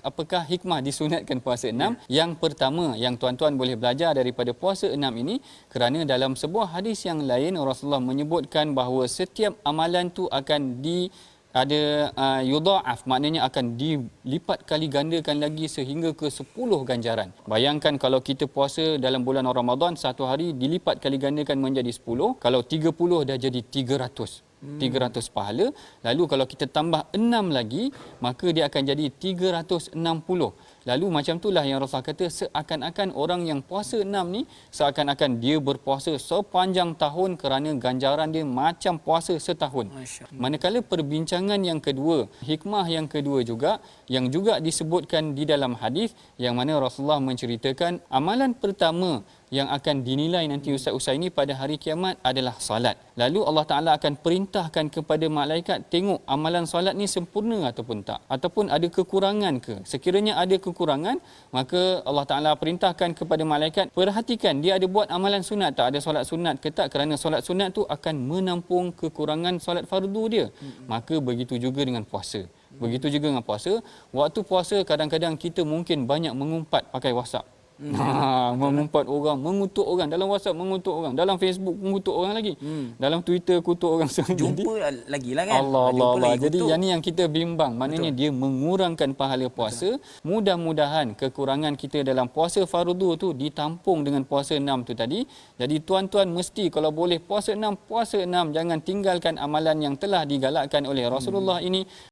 Apakah hikmah disunatkan puasa enam? Yang pertama yang tuan-tuan boleh belajar daripada puasa enam ini kerana dalam sebuah hadis yang lain Rasulullah menyebutkan bahawa setiap amalan tu akan di ada uh, yudha'af maknanya akan dilipat kali gandakan lagi sehingga ke 10 ganjaran. Bayangkan kalau kita puasa dalam bulan Ramadan satu hari dilipat kali gandakan menjadi 10, kalau 30 dah jadi 300. Hmm. 300 pahala. Lalu kalau kita tambah 6 lagi, maka dia akan jadi 360. Lalu macam itulah yang Rasulullah kata seakan-akan orang yang puasa 6 ni seakan-akan dia berpuasa sepanjang tahun kerana ganjaran dia macam puasa setahun. Manakala perbincangan yang kedua, hikmah yang kedua juga yang juga disebutkan di dalam hadis yang mana Rasulullah menceritakan amalan pertama yang akan dinilai nanti ustaz-ustaz ini pada hari kiamat adalah solat. Lalu Allah Taala akan perintahkan kepada malaikat tengok amalan solat ni sempurna ataupun tak ataupun ada kekurangan ke. Sekiranya ada kekurangan, maka Allah Taala perintahkan kepada malaikat perhatikan dia ada buat amalan sunat tak, ada solat sunat ke tak kerana solat sunat tu akan menampung kekurangan solat fardu dia. Maka begitu juga dengan puasa. Begitu juga dengan puasa. Waktu puasa kadang-kadang kita mungkin banyak mengumpat pakai WhatsApp. Hmm. Ha, mengumpat orang, mengutuk orang dalam WhatsApp, mengutuk orang dalam Facebook, mengutuk orang lagi. Hmm. Dalam Twitter kutuk orang semua. Jumpa lagi lah kan. Allah Allah. Allah. Jadi yang ni yang kita bimbang. Maknanya Betul. dia mengurangkan pahala puasa. Betul. Mudah-mudahan kekurangan kita dalam puasa fardu tu ditampung dengan puasa enam tu tadi. Jadi tuan-tuan mesti kalau boleh puasa enam, puasa enam jangan tinggalkan amalan yang telah digalakkan oleh Rasulullah hmm. ini